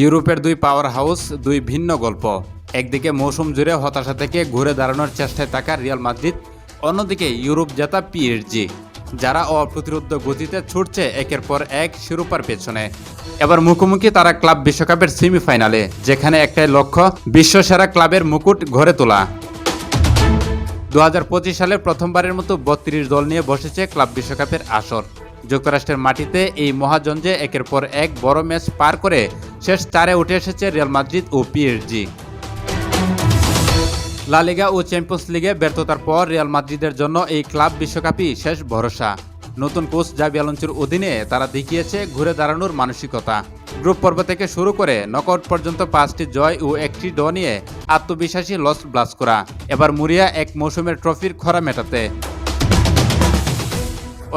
ইউরোপের দুই power house দুই ভিন্ন গল্প। একদিকে মৌসুম জুড়ে হতাশা থেকে ঘুরে দাঁড়ানোর চেষ্টায় থাকা রিয়াল মাদ্রিদ, অন্যদিকে ইউরোপ জেতা পিএসজি যারা অপ্রতিরোধ গতিতে ছুটছে একের পর এক শিরোপার পেছনে। এবার মুখোমুখি তারা ক্লাব বিশ্বকাপের সেমিফাইনালে যেখানে একটাই লক্ষ্য, বিশ্বসেরা ক্লাবের মুকুট ঘরে তোলা। দু হাজার পঁচিশ সালে প্রথমবারের মতো বত্রিশ দল নিয়ে বসেছে ক্লাব বিশ্বকাপের আসর। যুক্তরাষ্ট্রের মাটিতে এই মহাজঞ্জে একের পর এক বড় ম্যাচ পার করে শেষ চারে উঠে এসেছে রিয়াল মাদ্রিদ ও পিএসজি। লালিগা ও চ্যাম্পিয়ন্স লিগে ব্যর্থতার পর রিয়াল মাদ্রিদের জন্য এই ক্লাব বিশ্বকাপই শেষ ভরসা। নতুন কোচ জাবি আলোঞ্চুর অধীনে তারা দেখিয়েছে ঘুরে দাঁড়ানোর মানসিকতা। গ্রুপ পর্ব থেকে শুরু করে নকআউট পর্যন্ত পাঁচটি জয় ও একটি ড নিয়ে আত্মবিশ্বাসী লস ব্লাস করা। এবার মুরিয়া এক মৌসুমের ট্রফির খরা মেটাতে।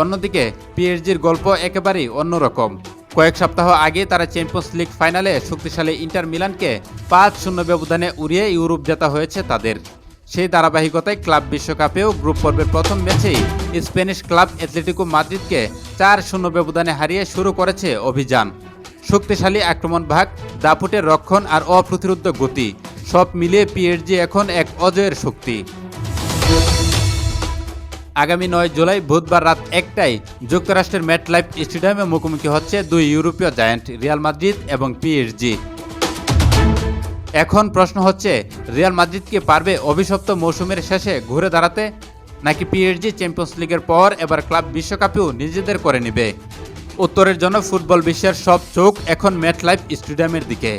অন্যদিকে, পিএসজির গল্প একেবারেই অন্যরকম। কয়েক সপ্তাহ আগে তারা চ্যাম্পিয়ন্স লিগ ফাইনালে শক্তিশালী ইন্টার মিলানকে পাঁচ শূন্য ব্যবধানে উড়িয়ে ইউরোপ জেতা হয়েছে তাদের। সেই ধারাবাহিকতায় ক্লাব বিশ্বকাপেও গ্রুপ পর্বের প্রথম ম্যাচেই স্প্যানিশ ক্লাব অ্যাথলেটিকো মাদ্রিদকে চার শূন্য ব্যবধানে হারিয়ে শুরু করেছে অভিযান। শক্তিশালী আক্রমণ ভাগ দাপুটের রক্ষণ আর অপ্রতিরোধ গতি, সব মিলিয়ে পিএসজি এখন এক অজয়ের শক্তি। আগামী নয় জুলাই বুধবার রাত একটায় যুক্তরাষ্ট্রের ম্যাটলাইফ স্টেডিয়ামে মুখোমুখি হচ্ছে দুই ইউরোপীয় জায়ান্ট রিয়াল মাদ্রিদ এবং পিএসজি। এখন প্রশ্ন হচ্ছে, রিয়াল মাদ্রিদ কি পারবে অভিশপ্ত মৌসুমের শেষে ঘুরে দাঁড়াতে? নাকি পিএসজি চ্যাম্পিয়ন্স লিগের পর এবার ক্লাব বিশ্বকাপেও নিজেদের করে নেবে? উত্তরের জন্য ফুটবল বিশ্বের সব চোখ এখন ম্যাটলাইফ স্টেডিয়ামের দিকে।